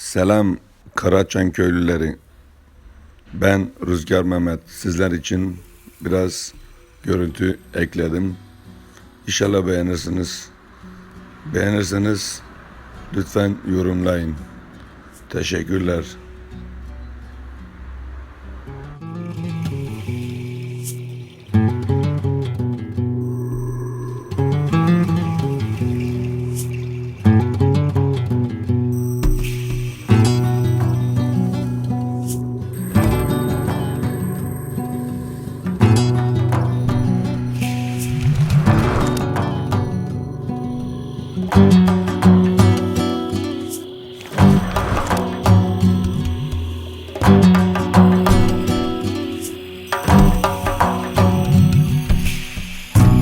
Selam Karaçan köylüleri. Ben Rüzgar Mehmet. Sizler için biraz görüntü ekledim. İnşallah beğenirsiniz. Beğenirseniz lütfen yorumlayın. Teşekkürler.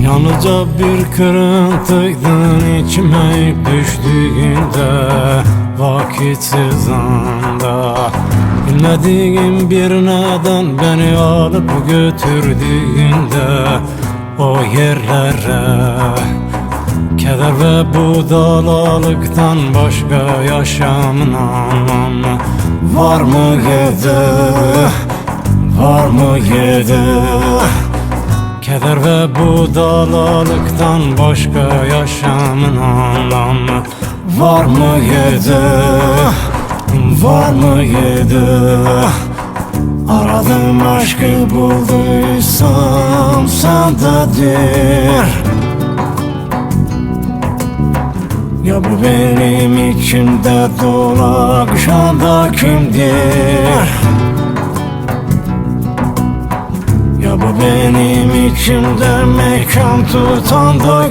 Yalnızca bir kırıntıydın içime düştüğünde Vakitsiz anda Bilmediğim bir neden beni alıp götürdüğünde O yerlere Keder ve bu dalalıktan başka yaşamın anlamı Var mı yedi? Var mı yedi? Keder ve bu dalalıktan başka yaşamın anlamı Var mı yedi? Var mı yedi? Aradım aşkı bulduysam sendedir Ya bu benim içimde dolaşan da kimdir? İçimde mekan tutan da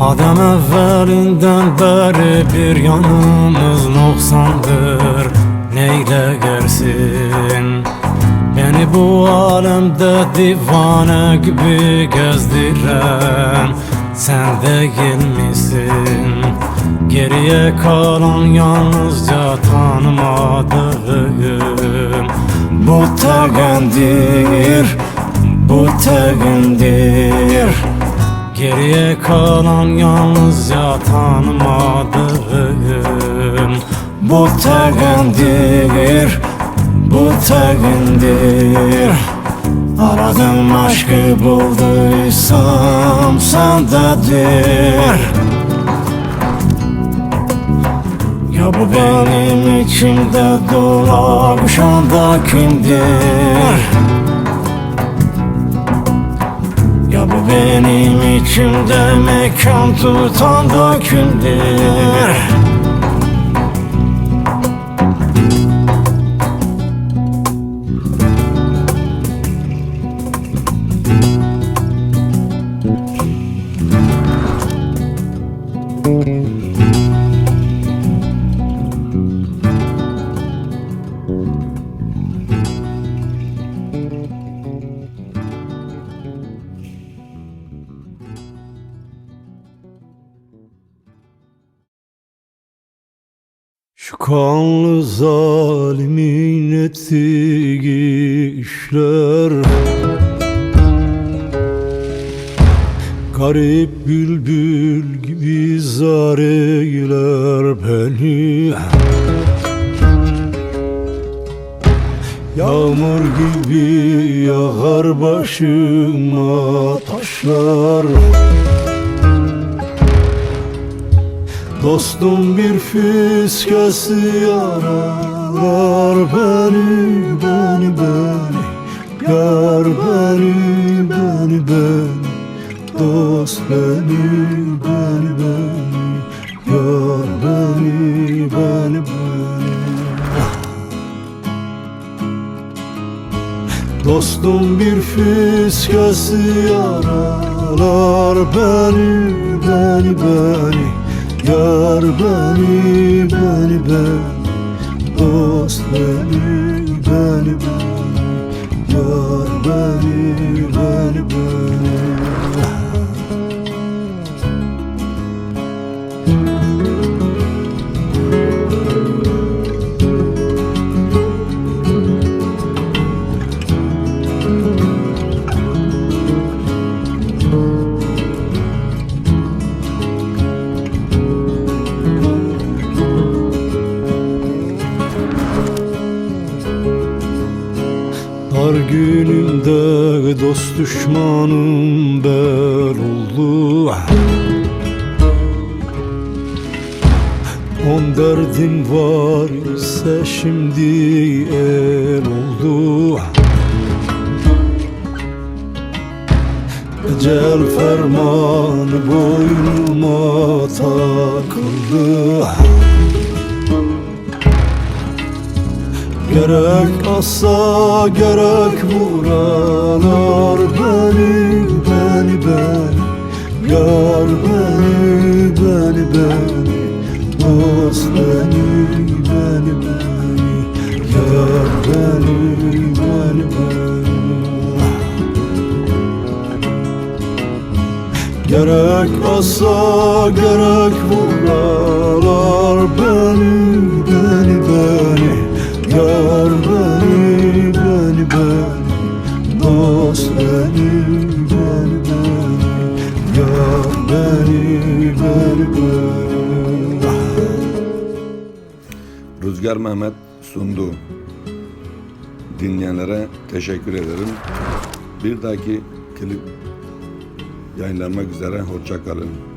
Adam evvelinden beri bir yanımız noksandır. Neyle gersin Beni bu alemde divane gibi gezdiren Sen değil misin? Geriye kalan yalnızca tanımadığım Bu tegendir Bu tegendir Geriye kalan yalnızca tanımadığım Bu tegendir, bu tegendir Aradım aşkı bulduysam sendedir Ya bu benim içimde dolaşan da kimdir? Bu benim içimde mekan tutan da Şu kanlı zalimin ettiği işler. Garip bülbül gibi zar eyler beni. Yağmur gibi yağar başıma taşlar Dostum bir fiskesi yaralar beni, beni, beni. Yar beni, beni, beni. Dost beni, beni, beni. Yar beni, beni, beni. Dostum bir fiskesi yaralar beni, beni, beni Yar beni, beni, beni Dost beni, beni, beni Yar beni, beni, beni günümde dost düşmanım bel oldu. On derdim var ise şimdi el oldu. Ecel fermanı boynuma takıldı Gerek asa gerek vuralar beni beni beni. Yar beni beni beni. Dost beni beni beni. Yar beni beni beni. Gerek asa gerek vuralar Rüzgar Mehmet sundu. Dinleyenlere teşekkür ederim. Bir dahaki klip yayınlanmak üzere. Hoşça kalın.